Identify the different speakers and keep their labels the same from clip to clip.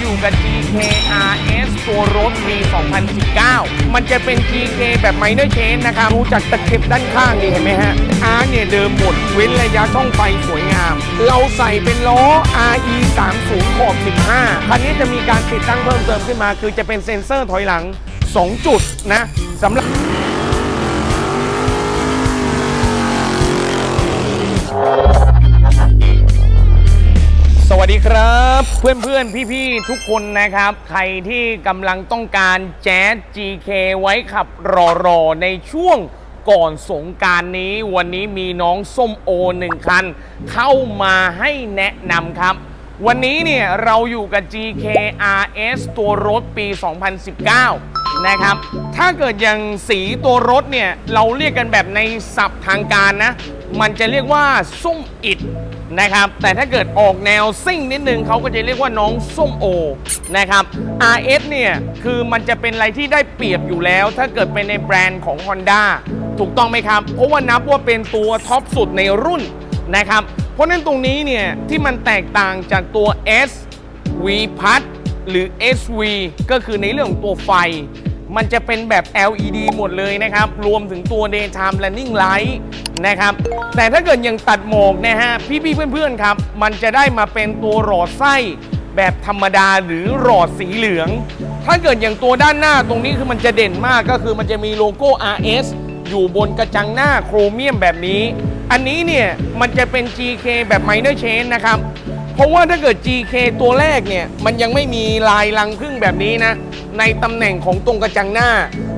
Speaker 1: อยู่กับ GK RS ตัวรถปี 2019 มันจะเป็น GK แบบ minor change นะครับรู้จักตะเข็บด้านข้างนี่เห็นไหมฮะ R เนี่ยเดิมหมด เว้นระยะช่องไฟสวยงาม เราใส่เป็นล้อ RE 30ขอบ15 คันนี้จะมีการติดตั้งเพิ่มเติมขึ้นมา คือจะเป็นเซ็นเซอร์ถอยหลัง 2 จุดนะสำหรับ ครับ เพื่อนเพื่อนพี่พี่ๆ ทุกคนนะครับ ใครที่กำลังต้องการแจ๊ส GK ไว้ขับรอๆ ในช่วงก่อนสงการนี้ วันนี้มีน้องส้มโอหนึ่งคัน เข้ามาให้แนะนำครับ วันนี้เนี่ยเราอยู่กับ GK RS ตัวรถปี 2019 นะครับ ถ้าเกิดอย่างสีตัวรถเนี่ย เราเรียกกันแบบในศัพท์ทางการนะ มันจะเรียกว่าส้มอิด นะครับ แต่ถ้าเกิดออกแนวซิ่งนิดนึงเขาก็จะเรียกว่าน้องส้มโอนะครับ RS เนี่ย คือมันจะเป็นอะไรที่ได้เปรียบอยู่แล้ว ถ้าเกิดเป็นในแบรนด์ของ Honda ถูกต้องไหมครับ เพราะว่านับว่าเป็นตัวท็อปสุดในรุ่นนะครับ เพราะฉะนั้นตรงนี้เนี่ย ที่มันแตกต่างจากตัว S V พัดหรือ SV ก็คือในเรื่องของตัวไฟ มันจะเป็นแบบ LED หมดเลยนะครับ รวมถึงตัว daytime running light นะครับ แต่ถ้าเกิดยังตัดหมอกนะฮะ พี่ๆ เพื่อนๆ ครับ มันจะได้มาเป็นตัวหลอดไส้แบบธรรมดาหรือหลอดสีเหลือง ถ้าเกิดอย่างตัวด้านหน้าตรงนี้คือมันจะเด่นมากก็คือมันจะมีโลโก้ RS อยู่บนกระจังหน้าโครเมียมแบบนี้ อันนี้เนี่ยมันจะเป็น GK แบบ minor change นะครับ เพราะว่าถ้าเกิด GK ตัวแรกเนี่ย มันยังไม่มีลายรังพึ่งแบบนี้นะ ในตำแหน่งของตรงกระจังหน้า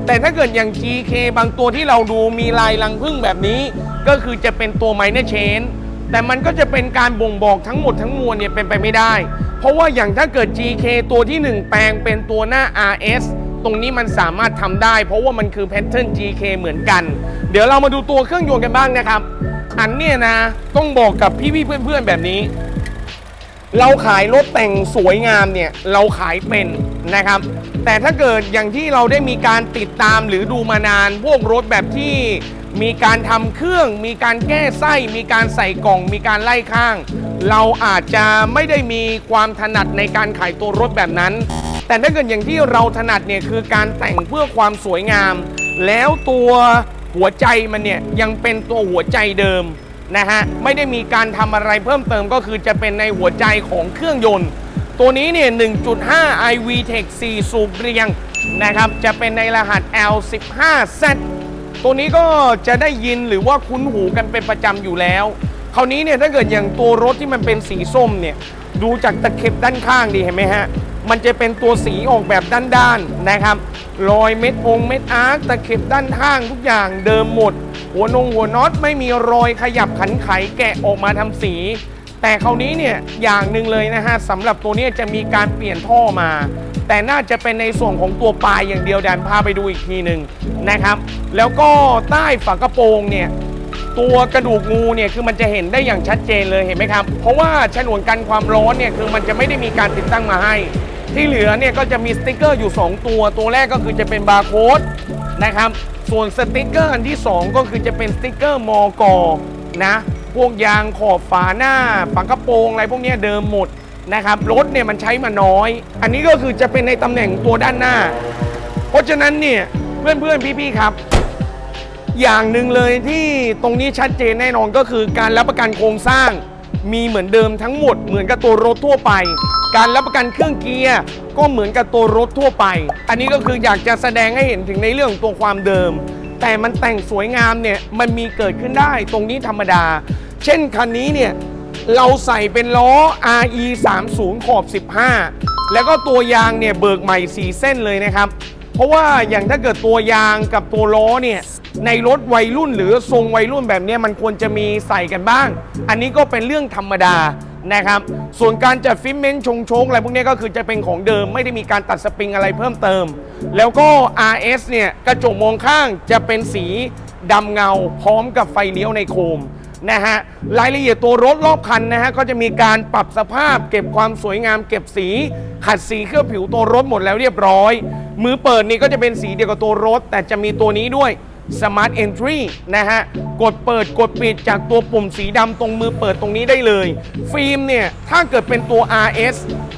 Speaker 1: แต่ถ้าเกิดอย่าง GK บางตัวที่เราดูมีลายรังพึ่งแบบนี้ ก็คือจะเป็นตัว minor change แต่มันก็จะเป็นการบ่งบอกทั้งหมดทั้งมวลเนี่ยเป็นไปไม่ได้ เพราะว่าอย่างถ้าเกิด GK ตัวที่ 1 แปลงเป็นตัวหน้า RS ตรงนี้มันสามารถทำได้ เพราะว่ามันคือแพทเทิร์น GK เหมือนกัน เดี๋ยวเรามาดูตัวเครื่องยนต์กันบ้างนะครับ อันเนี้ยนะต้องบอกกับพี่ๆเพื่อนๆแบบนี้ เราขายรถแต่งสวยงามเนี่ยเราขายเป็นนะครับ แต่ถ้าเกิดอย่างที่เราได้มีการติดตามหรือดูมานาน พวกรถแบบที่มีการทำเครื่อง มีการแก้ไส้ มีการใส่กล่อง มีการไล่ข้าง เราอาจจะไม่ได้มีความถนัดในการขายตัวรถแบบนั้น แต่ถ้าเกิดอย่างที่เราถนัดเนี่ยคือการแต่งเพื่อความสวยงาม แล้วตัวหัวใจมันเนี่ยยังเป็นตัวหัวใจเดิม นะฮะไม่ได้มีการทำอะไรเพิ่มเติมก็คือจะเป็นในหัวใจของเครื่องยนต์ ตัวนี้เนี่ย 1.5 iV Tech 4 สูบเรียงนะครับจะเป็นในรหัส L15Z ตัวนี้ก็จะได้ยินหรือว่าคุ้นหูกันเป็นประจำอยู่แล้ว คราวนี้เนี่ยถ้าเกิดอย่างตัวรถที่มันเป็นสีส้มเนี่ยดูจากตะเข็บด้านข้างดีเห็นไหมฮะมันจะเป็นตัวสีออกแบบด้านๆนะครับ รอยเม็ดองเม็ดอาร์คตะเข็บด้านข้างทุกอย่างเดิมหมด หัวนงหัวน็อตไม่มีรอยขยับขันไขแกะออกมาทำสี แต่คราวนี้เนี่ยอย่างหนึ่งเลยนะฮะสำหรับตัวนี้จะมีการเปลี่ยนท่อมา แต่น่าจะเป็นในส่วนของตัวปลายอย่างเดียวแดนพาไปดูอีกทีหนึ่งนะครับ แล้วก็ใต้ฝากระโปรงเนี่ยตัวกระดูกงูเนี่ยคือมันจะเห็นได้อย่างชัดเจนเลยเห็นไหมครับ เพราะว่าฉนวนกันความร้อนเนี่ยคือมันจะไม่ได้มีการติดตั้งมาให้ ที่เหลือเนี่ยก็จะมีสติกเกอร์อยู่ 2 ตัว ตัวแรกก็คือจะเป็นบาร์โค้ดนะครับ ส่วนสติกเกอร์อันที่ 2 ก็คือจะเป็นสติกเกอร์มอกอนะ พวกยางขอบฝาหน้าฝากระโปรงอะไรพวกนี้เดิมหมดนะครับรถเนี่ยมันใช้มาน้อย อันนี้ก็คือจะเป็นในตำแหน่งตัวด้านหน้า เพราะฉะนั้นเนี่ยเพื่อนๆพี่ๆครับ อย่างหนึ่งเลยที่ตรงนี้ชัดเจนแน่นอนก็คือการรับประกันโครงสร้าง มีเหมือนเดิมทั้งหมดเหมือนกับตัวรถทั่วไป การรับประกันเครื่องเกียร์ก็เหมือนกับตัวรถทั่วไป อันนี้ก็คืออยากจะแสดงให้เห็นถึงในเรื่องของตัวความเดิม แต่มันแต่งสวยงามเนี่ยมันมีเกิดขึ้นได้ตรงนี้ธรรมดา เช่นคันนี้เนี่ยเราใส่เป็นล้อ RE 30ขอบ15 แล้วก็ตัวยางเนี่ยเบิกใหม่ 4 เส้นเลยนะครับ เพราะว่าอย่างถ้าเกิดตัวยางกับตัวล้อเนี่ย ในรถวัยรุ่นหรือทรงวัยรุ่นแบบนี้มันควรจะมีใส่กันบ้าง อันนี้ก็เป็นเรื่องธรรมดานะครับ ส่วนการจัดฟิตเมนต์ชงโชงอะไรพวกนี้ก็คือจะเป็นของเดิมไม่ได้มีการตัดสปริงอะไรเพิ่มเติม แล้วก็ RS เนี่ยกระจกมองข้างจะเป็นสีดำเงาพร้อมกับไฟเลี้ยวในโคมนะฮะรายละเอียดตัวรถรอบคันนะฮะก็จะมีการปรับสภาพ เก็บความสวยงาม เก็บสี ขัดสีเคลือบผิวตัวรถหมดแล้วเรียบร้อย มือเปิดนี่ก็จะเป็นสีเดียวกับตัวรถ แต่จะมีตัวนี้ด้วย Smart Entry นะฮะ กดเปิดกดปิดจากตัวปุ่มสีดำตรงมือเปิดตรงนี้ได้เลย ฟิล์มเนี่ย ถ้าเกิดเป็นตัว RS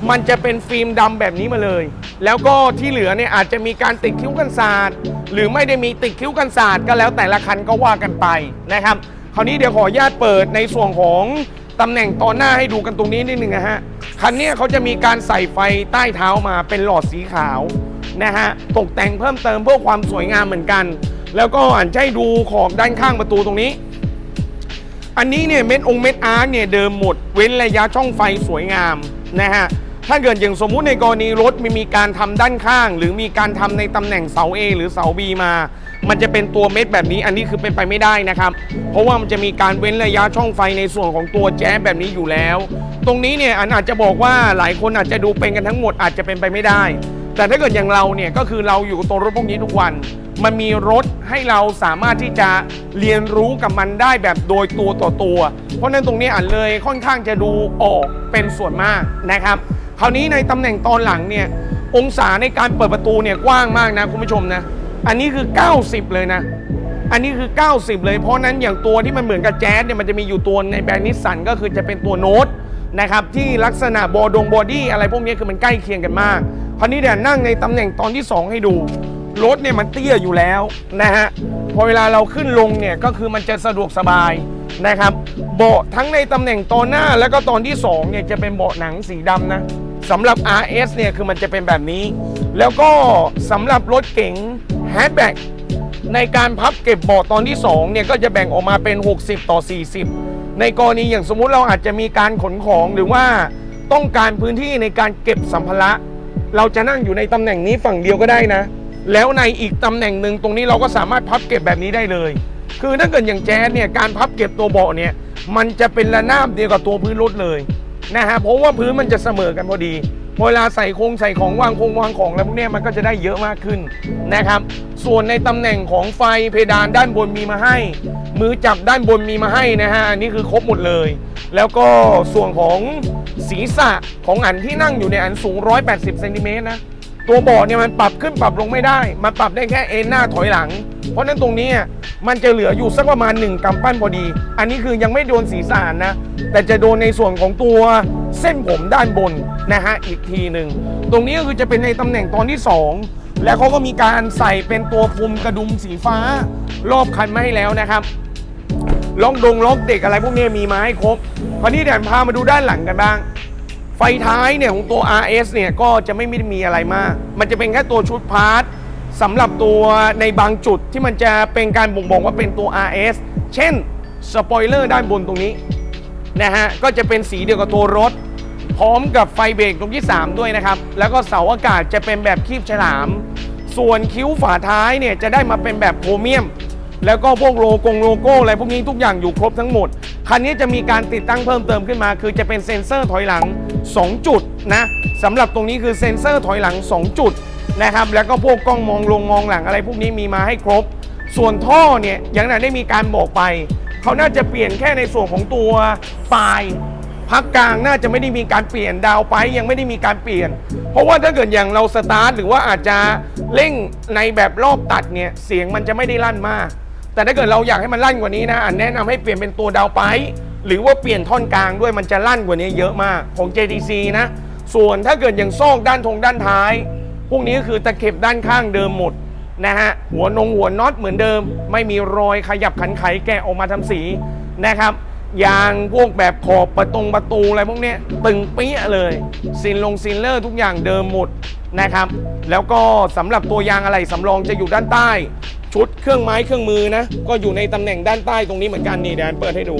Speaker 1: มันจะเป็นฟิล์มดำแบบนี้มาเลย แล้วก็ที่เหลือเนี่ยอาจจะมีการติดคิ้วกันศาสตร์ หรือไม่ได้มีติดคิ้วกันศาสตร์ก็แล้วแต่ละคันก็ว่ากันไปนะครับ คราวนี้เดี๋ยวขออนุญาตเปิดในส่วนของตำแหน่งตอนหน้าให้ดูกันตรงนี้นิดนึงนะฮะ คันนี้เขาจะมีการใส่ไฟใต้เท้ามาเป็นหลอดสีขาวนะฮะ ตกแต่งเพิ่มเติมเพื่อความสวยงามเหมือนกัน แล้วก็อ่านให้ดูขอบด้านข้างประตูตรงนี้ อันนี้เนี่ยเม็ดองเม็ดอาร์ตเนี่ยเดิมหมด เว้นระยะช่องไฟสวยงามนะฮะถ้าเกิดอย่างสมมุติในกรณีรถมีมีการทำด้านข้าง หรือมีการทำในตำแหน่งเสา A หรือเสา B มา มันจะเป็นตัวเม็ดแบบนี้อันนี้คือเป็นไปไม่ได้นะครับ เพราะว่ามันจะมีการเว้นระยะช่องไฟในส่วนของตัวแจ๊สแบบนี้อยู่แล้ว ตรงนี้เนี่ยอันอาจจะบอกว่าหลายคนอาจจะดูเป็นกันทั้งหมดอาจจะเป็นไปไม่ได้ แต่ถ้าเกิดอย่างเราเนี่ยก็คือเราอยู่กับตัวรถพวกนี้ทุกวัน มันมีรถให้เราสามารถที่จะเรียนรู้กับมันได้แบบโดยตัวต่อตัว เพราะนั้นตรงนี้อ่านเลยค่อนข้างจะดูออกเป็นส่วนมากนะครับ คราวนี้ในตำแหน่งตอนหลังเนี่ยองศาในการเปิดประตูเนี่ยกว้างมากนะคุณผู้ชมนะ อันนี้คือ 90 เลยนะ อันนี้คือ 90 เลย เพราะฉะนั้นอย่างตัวที่มันเหมือนกับแจ๊สเนี่ยมันจะมีอยู่ตัวในแบรนด์นิสสันก็คือจะเป็นตัวโน้ตนะครับที่ลักษณะบอดงบอดี้อะไรพวกนี้คือมันใกล้เคียงกันมาก คราวนี้เดี๋ยวนั่งในตำแหน่งตอนที่ 2 ให้ดู รถเนี่ยมันเตี้ยอยู่แล้วนะฮะพอเวลาเราขึ้นลงเนี่ยก็คือมันจะสะดวกสบายนะครับ เบาะทั้งในตำแหน่งตอนหน้าแล้วก็ตอนที่2เนี่ยจะเป็นเบาะหนังสีดำนะสำหรับ RS เนี่ยคือมันจะเป็นแบบนี้ แล้วก็สำหรับรถเก๋งแฮชแบ็กในการพับเก็บเบาะตอนที่2เนี่ยก็จะแบ่งออกมาเป็น 60 ต่อ 40 ในกรณีอย่างสมมุติเราอาจจะมีการขนของหรือว่าต้องการพื้นที่ในการเก็บสัมภาระ เราจะนั่งอยู่ในตำแหน่งนี้ฝั่งเดียวก็ได้นะ แล้วในอีกตำแหน่งหนึ่งตรงนี้เราก็สามารถพับเก็บแบบนี้ได้เลย คือถ้าเกิดอย่างแจ๊สเนี่ยการพับเก็บตัวเบาะเนี่ยมันจะเป็นระนาบเดียวกับตัวพื้นรถเลยนะฮะเพราะว่าพื้นมันจะเสมอกันพอดีเวลาใส่โครงใส่ของวางโครงวางของอะไรพวกนี้มันก็จะได้เยอะมากขึ้นนะครับ ส่วนในตำแหน่งของไฟเพดานด้านบนมีมาให้ มือจับด้านบนมีมาให้นะฮะอันนี้คือครบหมดเลย แล้วก็ส่วนของศีรษะของอันที่นั่งอยู่ในอันสูง 180เซนติเมตรนะ ตัวเบาะเนี่ยมันปรับขึ้นปรับลงไม่ได้ มันปรับได้แค่เอ็นหน้าถอยหลัง เพราะฉะนั้นตรงนี้อะมันจะเหลืออยู่สักประมาณ1กำปั้นพอดี อันนี้คือยังไม่โดนศีรษะนะ แต่จะโดนในส่วนของตัวเส้นผมด้านบนนะฮะอีกทีหนึ่ง ตรงนี้ก็คือจะเป็นในตำแหน่งตอนที่ 2 แล้วเขาก็มีการใส่เป็นตัวพุมกระดุมสีฟ้ารอบคันมาให้แล้วนะครับล็อกดงล็อกเด็กอะไรพวกนี้มีมาให้ครบ คราวนี้เดี๋ยวพามาดูด้านหลังกันบ้าง ไฟท้ายเนี่ยของตัว RS เนี่ยก็จะไม่ได้มีอะไรมาก มันจะเป็นแค่ตัวชุดพาร์ทสำหรับตัวในบางจุดที่มันจะเป็นการบ่งบอกว่าเป็นตัว RS เช่นสปอยเลอร์ด้านบนตรงนี้นะฮะก็จะเป็นสีเดียวกับตัวรถ พร้อมกับไฟเบรกตรงที่ 3 ด้วยนะครับ แล้วก็เสาอากาศจะเป็นแบบคีบฉลาม ส่วนคิ้วฝาท้ายเนี่ยจะได้มาเป็นแบบโพรเมียม แล้วก็พวกโลโกงโลโก้อะไรพวกนี้ทุกอย่างอยู่ครบทั้งหมด คันนี้จะมีการติดตั้งเพิ่มเติมขึ้นมา คือจะเป็นเซ็นเซอร์ถอยหลัง 2 จุดนะสำหรับตรงนี้คือเซ็นเซอร์ถอยหลัง 2 จุดนะครับ แล้วก็พวกกล้องมองลงมองหลังอะไรพวกนี้มีมาให้ครบ ส่วนท่อเนี่ยอย่างนั้นได้มีการบอกไป เขาน่าจะเปลี่ยนแค่ในส่วนของตัวปลายพักกลางน่าจะไม่ได้มีการเปลี่ยนดาวไปยังไม่ได้มีการเปลี่ยน เพราะว่าถ้าเกิดอย่างเราสตาร์ทหรือว่าอาจจะเร่งในแบบรอบตัดเนี่ยเสียงมันจะไม่ได้ลั่นมาก แต่ถ้าเกิดเราอยากให้มันลั่นกว่านี้นะอันแนะนำให้เปลี่ยนเป็นตัวดาวไป หรือว่าเปลี่ยนท่อนกลางด้วยมันจะลั่นกว่านี้เยอะมากของ JTC นะ ส่วนถ้าเกิดอย่างซอกด้านทงด้านท้าย พวกนี้ก็คือตะเข็บด้านข้างเดิมหมดนะฮะหัวนงหัวน็อตเหมือนเดิม ไม่มีรอยขยับขันไขแกะออกมาทำสีนะครับยางพวกแบบขอบประตงประตูอะไรพวกเนี้ยตึงเปี้ยเลยซินลงซินเลอร์ทุกอย่างเดิมหมดนะครับ แล้วก็สำหรับตัวยางอะไรสำรองจะอยู่ด้านใต้ ชุดเครื่องไม้เครื่องมือนะ ก็อยู่ในตำแหน่งด้านใต้ตรงนี้เหมือนกันนี่แดนเปิดให้ดู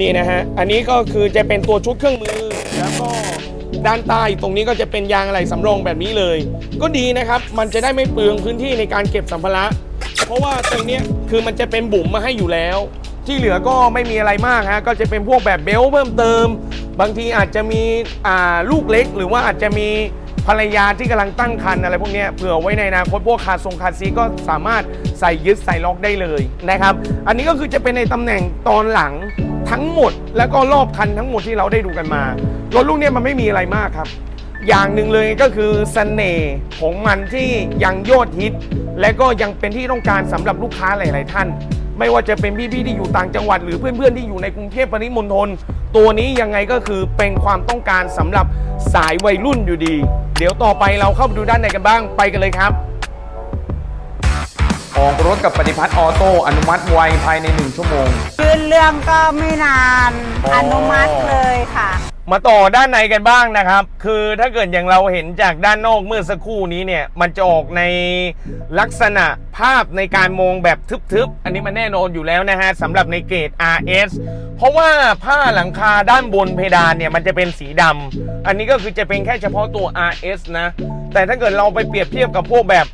Speaker 1: นี่นะฮะ อันนี้ก็คือจะเป็นตัวชุดเครื่องมือ แล้วก็ด้านใต้ตรงนี้ก็จะเป็นยางอะไรสำรองแบบนี้เลย ก็ดีนะครับ มันจะได้ไม่เปลืองพื้นที่ในการเก็บสัมภาระ เพราะว่าตรงนี้คือมันจะเป็นบุ๋มมาให้อยู่แล้ว ที่เหลือก็ไม่มีอะไรมากฮะ ก็จะเป็นพวกแบบเบลต์เพิ่มเติม บางทีอาจจะมีอ่าลูกเล็ก หรือว่าอาจจะมี ภรรยาที่กำลังตั้งครรภ์อะไรพวกเนี้ยเผื่อไว้ในอนาคตพวกคาทรงคาซีก็สามารถใส่ยึดใส่ล็อกได้เลยนะครับ อันนี้ก็คือจะเป็นในตำแหน่งตอนหลังทั้งหมด แล้วก็รอบคันทั้งหมดที่เราได้ดูกันมารถลูกเนี้ยมันไม่มีอะไรมากครับ อย่างหนึ่งเลยก็คือเสน่ห์ของมันที่ยังยอดฮิต และก็ยังเป็นที่ต้องการสำหรับลูกค้าหลาย ๆ ท่าน ไม่ว่าจะเป็นพี่ๆที่อยู่ต่างจังหวัด หรือเพื่อนๆที่อยู่ในกรุงเทพปริมณฑลตัวนี้ยังไงก็คือเป็นความต้องการสำหรับสายวัยรุ่นอยู่ดี เดี๋ยวต่อไปเราเข้าไปดูด้านในกันบ้างไปกันเลยครับ ออกรถกับปฏิพัฒน์ออโต้อนุมัติไวภายใน 1 ชั่วโมง
Speaker 2: ยื่นเรื่องก็ไม่นาน
Speaker 1: อ๋อ
Speaker 2: อ
Speaker 1: อ
Speaker 2: นุมัติเลยค่ะ
Speaker 1: มาต่อด้านในกันบ้างนะครับ คือถ้าเกิดอย่างเราเห็นจากด้านนอกเมื่อสักครู่นี้เนี่ย มันจะออกในลักษณะภาพในการมองแบบทึบๆ อันนี้มันแน่นอนอยู่แล้วนะฮะสำหรับในเกรด RS เพราะว่าผ้าหลังคาด้านบนเพดานเนี่ยมันจะเป็นสีดำ อันนี้ก็คือจะเป็นแค่เฉพาะตัว RS นะ แต่ถ้าเกิดเราไปเปรียบเทียบกับพวกแบบ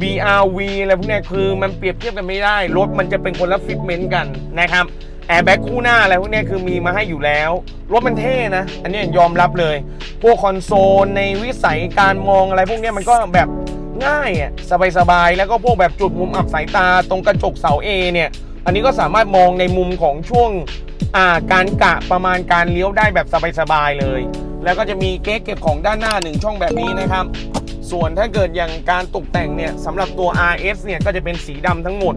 Speaker 1: BRV อะไรพวกนี้คือมันเปรียบเทียบกันไม่ได้ รถมันจะเป็นคนละฟิตเมนต์กันนะครับ แอร์แบ็กคู่หน้าอะไรพวกนี้คือมีมาให้อยู่แล้ว รถมันเท่นะ อันนี้ยอมรับเลย พวกคอนโซลในวิสัยการมองอะไรพวกนี้มันก็แบบง่ายอะสบายๆ แล้วก็พวกแบบจุดมุมอับสายตาตรงกระจกเสา A เนี่ย อันนี้ก็สามารถมองในมุมของช่วงอ่าการกะประมาณการเลี้ยวได้แบบสบายๆเลย แล้วก็จะมีเก๊กเก็บของด้านหน้าหนึ่งช่องแบบนี้นะครับ ส่วนถ้าเกิดอย่างการตกแต่งเนี่ยสำหรับตัว RS เนี่ยก็จะเป็นสีดำทั้งหมด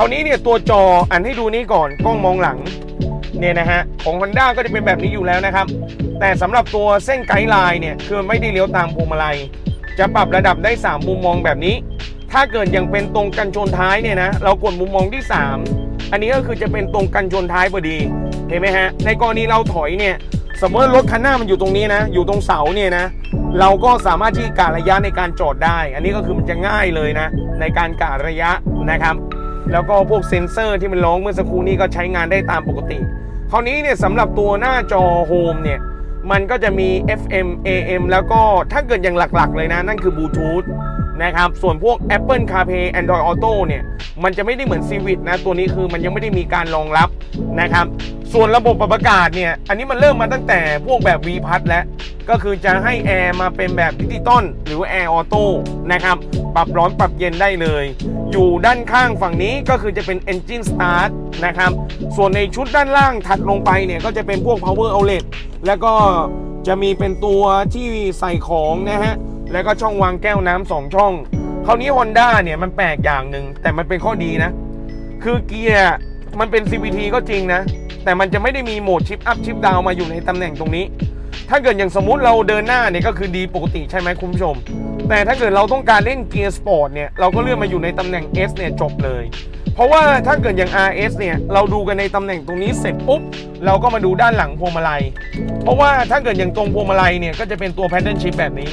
Speaker 1: คราวนี้เนี่ยตัวจออันให้ดูนี้ก่อนกล้องมองหลังเนี่ยนะฮะของ Honda ก็จะเป็นแบบนี้อยู่แล้วนะครับ แต่สำหรับตัวเส้นไกด์ไลน์เนี่ยคือไม่ได้เลี้ยวตามพวงมาลัย จะปรับระดับได้ 3 มุมมองแบบนี้ ถ้าเกิดยังเป็นตรงกันชนท้ายเนี่ยนะเรากดมุมมองที่ 3 อันนี้ก็คือจะเป็นตรงกันชนท้ายพอดีเห็นไหมฮะในกรณีเราถอยเนี่ยสมมติรถคันหน้ามันอยู่ตรงนี้นะ อยู่ตรงเสาเนี่ยนะ เราก็สามารถที่กะระยะในการจอดได้ อันนี้ก็คือมันจะง่ายเลยนะ ในการกะระยะนะครับ แล้วก็พวกเซ็นเซอร์ที่มันร้องเมื่อสักครู่นี้ก็ใช้งานได้ตามปกติ คราวนี้เนี่ยสำหรับตัวหน้าจอโฮมเนี่ยมันก็จะมี FM AM แล้วก็ถ้าเกิดอย่างหลักๆ เลยนะ นั่นคือบลูทูธ นะครับ ส่วนพวก Apple CarPlay Android Auto เนี่ย มันจะไม่ได้เหมือน Civic นะ ตัวนี้คือมันยังไม่ได้มีการรองรับนะครับ ส่วนระบบปรับอากาศเนี่ย อันนี้มันเริ่มมาตั้งแต่พวกแบบ V พัดแล้ว ก็คือจะให้แอร์มาเป็นแบบดิจิตอลหรือว่าแอร์ออโต้นะครับ ปรับร้อนปรับเย็นได้เลย อยู่ด้านข้างฝั่งนี้ก็คือจะเป็น Engine Start นะครับ ส่วนในชุดด้านล่างถัดลงไปเนี่ย ก็จะเป็นพวก Power Outlet แล้วก็จะมีเป็นตัวที่ใส่ของนะฮะ แล้วก็ช่องวางแก้วน้ำสองช่องคราวนี้ Honda เนี่ยมันแปลกอย่างหนึ่งแต่มันเป็นข้อดีนะ คือเกียร์มันเป็น CVT ก็จริงนะ แต่มันจะไม่ได้มีโหมดชิปอัพชิปดาวมาอยู่ในตำแหน่งตรงนี้ ถ้าเกิดอย่างสมมุติเราเดินหน้าเนี่ยก็คือดีปกติใช่ไหมคุณผู้ชม แต่ถ้าเกิดเราต้องการเล่นเกียร์สปอร์ตเนี่ยเราก็เลื่อนมาอยู่ในตำแหน่ง S เนี่ยจบเลย เพราะว่าถ้าเกิดอย่าง RS เนี่ยเราดูกันในตำแหน่งตรงนี้เสร็จปุ๊บเราก็มาดูด้านหลังพวงมาลัย เพราะว่าถ้าเกิดอย่างตรงพวงมาลัยเนี่ยก็จะเป็นตัว pattern shift แบบนี้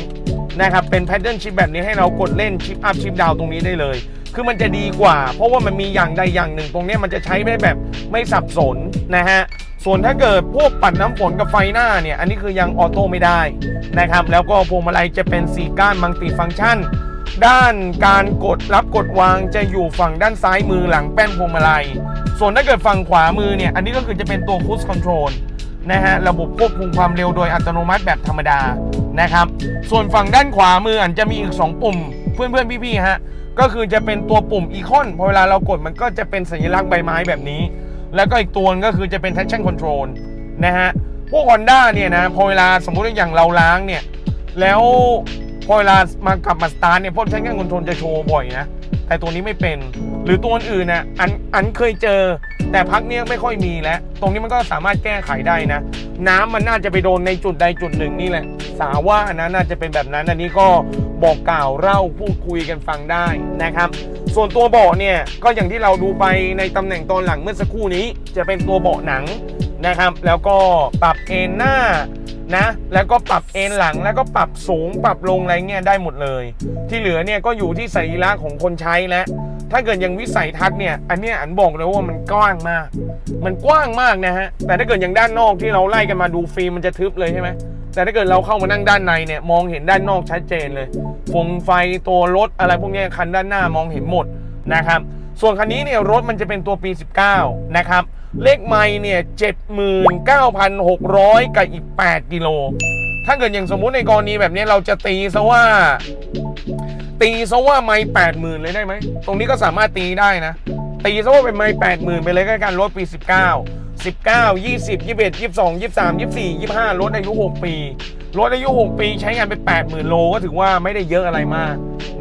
Speaker 1: นะครับเป็น pattern shift แบบนี้ให้เรากดเล่นชิปอัพชิปดาวตรงนี้ได้เลย คือมันจะดีกว่า เพราะว่ามันมีอย่างใดอย่างหนึ่ง ตรงนี้มันจะใช้ได้แบบไม่สับสนนะฮะส่วนถ้าเกิดพวกปัดน้ำฝนกับไฟหน้าเนี่ยอันนี้คือยังออโต้ไม่ได้นะครับแล้วก็พวงมาลัยจะเป็น4ก้านมัลติฟังก์ชัน ด้านการกดรับกดวางจะอยู่ฝั่งด้านซ้ายมือหลังแป้นพวงมาลัย ส่วนถ้าเกิดฝั่งขวามือเนี่ยอันนี้ก็คือจะเป็นตัวคูสคอนโทรลนะฮะระบบควบคุมความเร็วโดยอัตโนมัติแบบธรรมดา นะครับ ส่วนฝั่งด้านขวามืออันจะมีอีก 2 ปุ่ม เพื่อนๆพี่ๆฮะก็คือจะเป็นตัวปุ่มอีคอนพอเวลาเรากดมันก็จะเป็นสัญลักษณ์ใบไม้แบบนี้ แล้วก็อีกตัวก็คือจะเป็น traction control นะฮะพวก Honda เนี่ยนะพอเวลาสมมุติอย่างเราล้างเนี่ยแล้วพอเวลามากลับมาสตาร์ทเนี่ยพวก traction control จะโชว์บ่อยนะแต่ตัวนี้ไม่เป็น หรือตัวอื่นน่ะอันอันเคยเจอ แต่พักเนี้ยไม่ค่อยมีแล้ว ตรงนี้มันก็สามารถแก้ไขได้นะ น้ำมันน่าจะไปโดนในจุดใดจุดหนึ่งนี่แหละ สาว่านะน่าจะเป็นแบบนั้น อันนี้ก็บอกกล่าวเล่าพูดคุยกันฟังได้นะครับ ส่วนตัวเบาะเนี่ยก็อย่างที่เราดูไปในตำแหน่งตอนหลังเมื่อสักครู่นี้ จะเป็นตัวเบาะหนังนะครับ แล้วก็ปรับเอนหน้านะแล้วก็ปรับเอนหลังแล้วก็ปรับสูงปรับลงอะไรเงี้ยได้หมดเลย ที่เหลือเนี่ยก็อยู่ที่สรีระของคนใช้แล้ว ถ้าเกิดยังวิสัยทัศน์เนี่ย อันเนี้ยอันบอกเลยว่ามันกว้างมาก มันกว้างมากนะฮะ แต่ถ้าเกิดอย่างด้านนอกที่เราไล่กันมาดูฟิล์มมันจะทึบเลยใช่ไหมแต่ถ้าเกิดเราเข้ามานั่งด้านในเนี่ยมองเห็นด้านนอกชัดเจนเลยฟงไฟตัวรถอะไรพวกนี้คันด้านหน้ามองเห็นหมดนะครับ ส่วนคันนี้เนี่ยรถมันจะเป็นตัวปี 19 นะครับ เลขไมล์เนี่ย 79,600 กับอีก 8 กิโล ถ้าเกิดอย่างสมมุติในกรณีแบบนี้เราจะตีซะว่า ตีซะว่าไม่แปดหมื่นเลยได้ไหม ตรงนี้ก็สามารถตีได้นะ ตีซะว่าเป็นไม่แปดหมื่นไปเลยก็แล้วกันรถปี 19 19 20 21 22 23 24 25รถอายุ 6 ปีรถอายุ 6 ปีใช้งานไป 80,000 โลก็ถือว่าไม่ได้เยอะอะไรมาก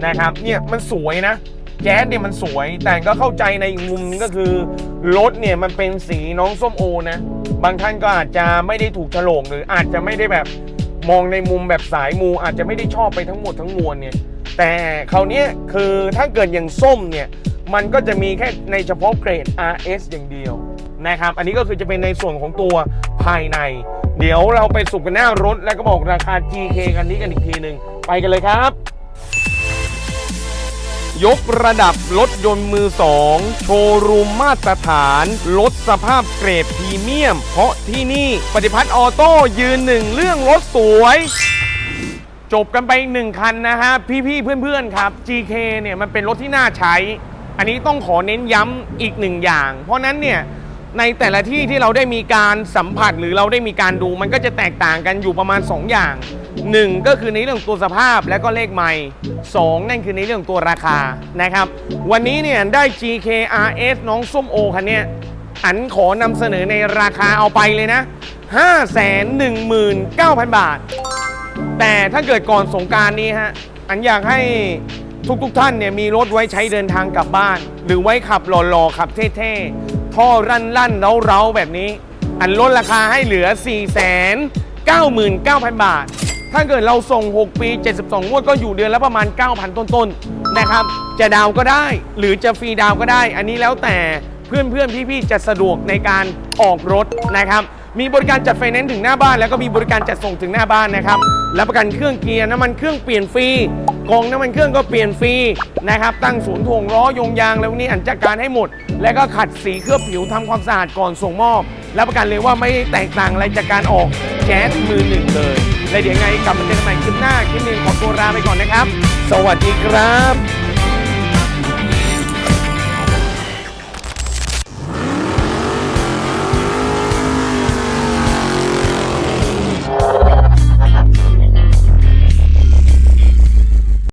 Speaker 1: นะครับ เนี่ยมันสวยนะแจ๊สเนี่ยมันสวย แต่ก็เข้าใจในอีกมุมนึงก็คือรถเนี่ยมันเป็นสีน้องส้มโอนะ บางท่านก็อาจจะไม่ได้ถูกฉลกหรืออาจจะไม่ได้แบบมองในมุมแบบสายมูอาจจะไม่ได้ชอบไปทั้งหมดทั้งมวลเนี่ย แต่คราวนี้คือถ้าเกิดอย่างส้มเนี่ย มันก็จะมีแค่ในเฉพาะเกรด RS อย่างเดียวนะครับ อันนี้ก็คือจะเป็นในส่วนของตัวภายใน เดี๋ยวเราไปสุกกันหน้ารถแล้วก็บอกราคา GK กันนี้กันอีกทีหนึ่งไปกันเลยครับ ยกระดับรถยนต์มือสองโชว์รูมมาตรฐานลดสภาพเกรดพรีเมียม เพราะที่นี่ปฏิพัฒน์ออโต้ยืนหนึ่งเรื่องรถสวย จบกันไปหนึ่งคันนะฮะ พี่ๆเพื่อนๆครับ GK เนี่ยมันเป็นรถที่น่าใช้ อันนี้ต้องขอเน้นย้ำอีกหนึ่งอย่าง เพราะนั้นเนี่ยในแต่ละที่ที่เราได้มีการสัมผัสหรือเราได้มีการดูมันก็จะแตกต่างกันอยู่ประมาณ 2 อย่าง 1 ก็คือในเรื่องตัวสภาพและก็เลขไมล์สองนั่นคือในเรื่องตัวราคานะครับ วันนี้เนี่ยได้ GK RS น้องส้มโอคันเนี้ยอันขอนำเสนอในราคาเอาไปเลยนะ 519,000 บาท แต่ถ้าเกิดก่อนสงกรารนี้ฮะ อันอยากให้ทุกๆทท่านเนี่ยมีรถไว้ใช้เดินทางกลับบ้าน หรือไว้ขับหล่อๆขับเท่ๆ ท่อรั่นๆเร้าๆแบบนี้ อันลดราคาให้เหลือ 499,000 บาท ถ้าเกิดเราส่ง 6 ปี 72 งวดก็อยู่เดือนละประมาณ 9,000 ต้นๆ นะครับ จะดาวก็ได้หรือจะฟรีดาวก็ได้ อันนี้แล้วแต่เพื่อนๆ พี่ๆ จะสะดวกในการออกรถนะครับ มีบริการจัดไฟแนนซ์ถึงหน้าบ้าน แล้วก็มีบริการจัดส่งถึงหน้าบ้านนะครับรับประกันเครื่องเกียร์น้ำมันเครื่องเปลี่ยนฟรีกองน้ำมันเครื่องก็เปลี่ยนฟรีนะครับตั้งศูนย์ถ่วงล้อยงยางแล้วนี้อันจัดการให้หมด แล้วก็ขัดสีเคลือบผิวทำความสะอาดก่อนส่งมอบรับประกันเลยว่าไม่แตกต่างอะไรจากการออกแจ๊สมือหนึ่งเลยและเดี๋ยวไงกลับมาเจอกันใหม่คลิปหน้าคลิปหนึ่งขอตัวลาไปก่อนนะครับ สวัสดีครับ